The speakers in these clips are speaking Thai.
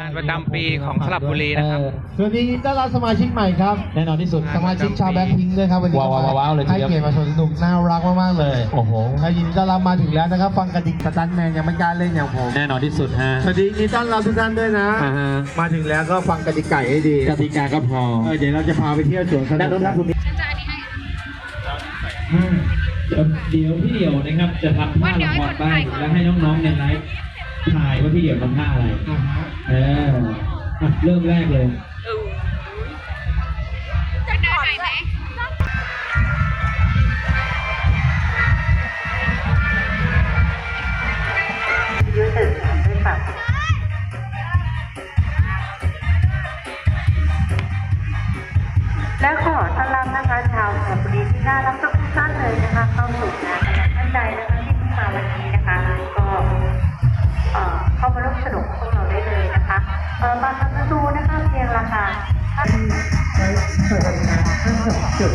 งานประจำปีของสระบุรีนะครับเออสวัสดีต้อนรับสมาชิกใหม่ครับ แน่นอนที่สุด สมาชิกชาวแบ็คพิงค์ด้วยครับวันนี้ว้าวว้าวว้าวเลยทีให้เดียวเกียรติมาชมสนุกน่ารักมากๆเลย โอ้โหถ้ายินดีต้อนรับมาถึงแล้วนะครับ ฟังกติกาสตันแมนยังไม่กล้าเล่นอย่างผม แน่นอนที่สุดฮะ สวัสดียินดีต้อนรับทุกท่านด้วยนะอ่าฮะมาถึงแล้วก็ฟังกติกาให้ดีกติกาก็พอเออเดี๋ยวเราจะพาไปเที่ยวสวนสนุด้านกโน้นครับคุณเดี๋ยวเดี๋ยวพี่เดี่ยวนะครับจะทำท่าละครบ้างแล้วให้น้องๆในไลฟ์ ถ่ายว่าพี่เดี่ยวทำท่าอะไร อ่าฮะเอออะเริ่มแรกเลย จะได้ไหมและขอต้อนรับนะคะชาวสระบุรีที่น่ารักทุก บัตรประตูนะคะเพียงราคาจุด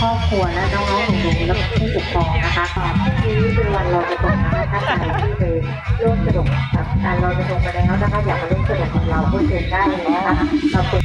ครอบครัวและน้องๆหนูๆและผู้ปกครองนะคะตอนพรุ่งนี้เป็นวันลอยกระทงนะคะถ้าใครที่เคยร่วมสนุกกับการลอยกระทงมาแล้วนะคะอยากมาร่วมสนุกกับเราก็เชิญได้เลยนะคะเราเปิด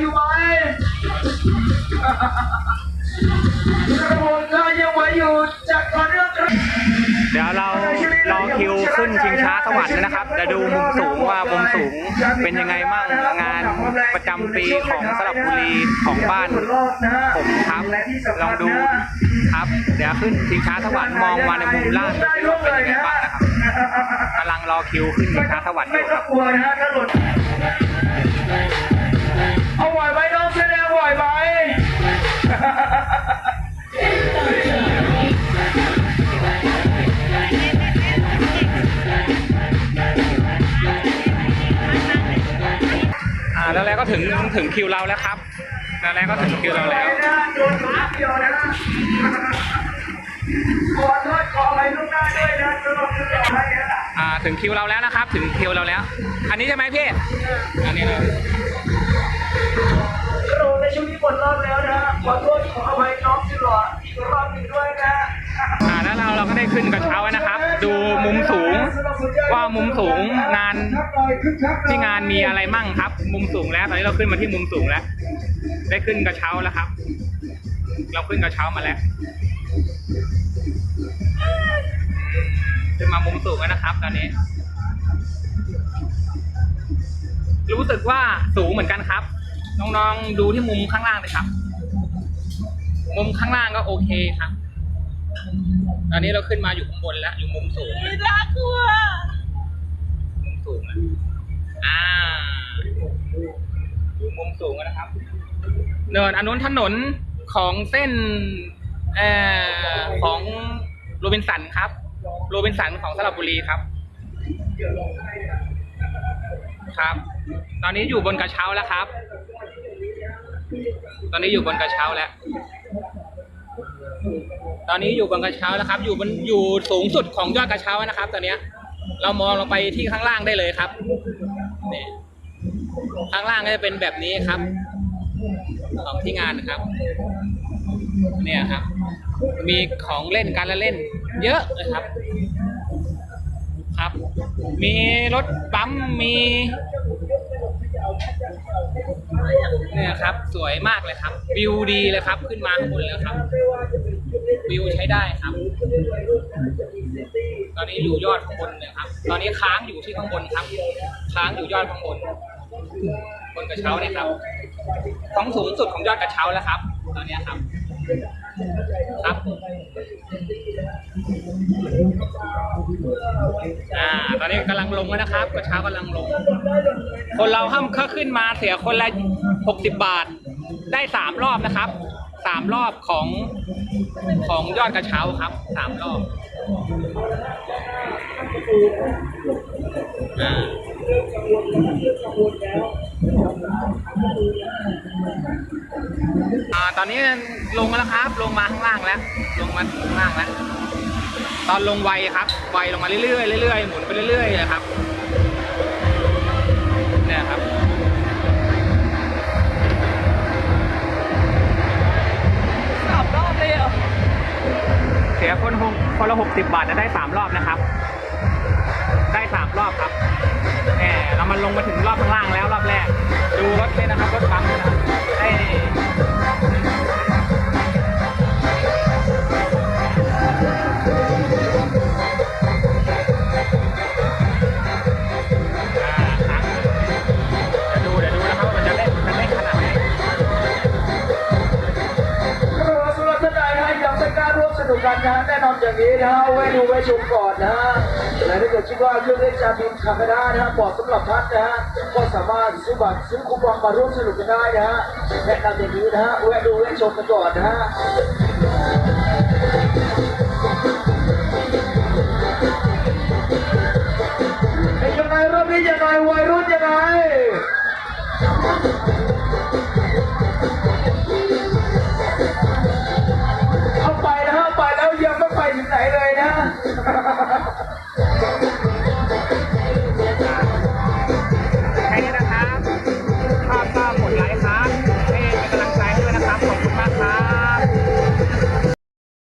อยู่ไหมกระบวนการยังไหวอยู่จากตอนเรื่องเดี๋ยวเรารอคิวขึ้นชิงช้าสวรรค์นะครับเดี๋ยวดูมุมสูงว่ามุมสูงเป็นยังไงมั่งงานประจำปีของสระบุรีของบ้านผมครับลองดูครับ เดี๋ยวขึ้นชิงช้าสวรรค์มองมาในมุมล่างเป็นยังไงบ้างนะครับกำลังรอคิวขึ้นชิงช้าสวรรค์อไม่ยู่คต้อรังบ แล้วแล้วก็ถึงถึงคิวเราแล้วครับ แล้วแล้วก็ถึงคิวเราแล้วโดนหมาเดียวขอโทษขออะไรลูกหน้าด้วยนะสำหรับคุณต่อให้นะอ่าถึงคิวเราแล้วนะครับ ถึงคิวเราแล้ว อันนี้ใช่ไหมพี่ อันนี้เลยกระโดดในช่วงนี้หมดรอบแล้วนะขอโทษขออภัยน้องสิหล่ออีกรอบหนึ่งด้วยนะ อ่าแล้วเราเราก็ได้ขึ้นกระเช้านะครับ ดูมุมสูง ว่ามุมสูงงานที่งานมีอะไรมั่งครับ มุมสูงแล้ว ตอนนี้เราขึ้นมาที่มุมสูงแล้ว ได้ขึ้นกระเช้าแล้วครับ เราขึ้นกระเช้ามาแล้วขึ้นมามุมสูงแล้วนะครับ ตอนนี้ รู้สึกว่าสูงเหมือนกันครับ น้องๆดูที่มุมข้างล่างเลยครับ มุมข้างล่างก็โอเคครับ ตอนนี้เราขึ้นมาอยู่ข้างบนแล้ว อยู่มุมสูงแล้วน่ากลัวมุมสูงแล้วอ่าอยู่มุมสูงแล้วนะครับ เนินอันนู้นถนนของเส้นเอ่อของโรบินสันครับ โรบินสันของสระบุรีครับ ครับ ตอนนี้อยู่บนกระเช้าแล้วครับ ตอนนี้อยู่บนกระเช้าแล้ว ตอนนี้อยู่บนกระเช้าแล้วครับ อยู่บนอยู่สูงสุดของยอดกระเช้านะครับ ตอนนี้เรามองลงไปที่ข้างล่างได้เลยครับนี่ข้างล่างก็จะเป็นแบบนี้ครับ ของที่งานนะครับ เนี่ยครับ มีของเล่นการละเล่น เยอะเลยครับ ครับ มีรถปั๊มมีเนี่ยครับ สวยมากเลยครับ วิวดีเลยครับ ขึ้นมาข้างบนแล้วครับ วิวใช้ได้ครับ ตอนนี้อยู่ยอดข้างบนเนะครับ ตอนนี้ค้างอยู่ที่ข้างบนครับ ค้างอยู่ยอดข้างบน บนกระเช้าเนี่ยครับ ของสูงสุดของยอดกระเช้าแล้วครับ ตอนนี้ครับ ครับ อ่า ตอนนี้กำลังลงแล้วนะครับ กระเช้ากำลังลง คนเราห้ามเข้าขึ้นมาเสียคนละหกสิบบาท ได้สามรอบนะครับ สามรอบของของยอดกระเช้าครับสามรอบอ่าตอนนี้ลงมาแล้วครับ ลงมาข้างล่างแล้ว ลงมาข้างล่างแล้ว ตอนลงไวครับ ไวลงมาเรื่อยๆเรื่อยๆหมุนไปเรื่อยๆครับ สียคนหงคนละหกสิบบาทจะได้สามรอบนะครับ ได้สามรอบครับแหมเรามันลงมาถึงรอบข้างล่างแล้วรอบแรก ดูรถนี่นะครับรถบังนะได้ นุกกันนะแน่นอนอย่างนี้นะฮะแวะดูแวะชมก่อนนะฮะและถ้าเกิดคิดว่าเครื่องเล่นจาบินคาคาด้านะฮะเหมาะสำหรับท่านนะฮะก็สามารถซื้อบัตรซื้อคูปองมาร่วมสนุกกันได้นะฮะแนะนำอย่างนี้นะฮะแวะดูแวะชมกันก่อนนะฮะ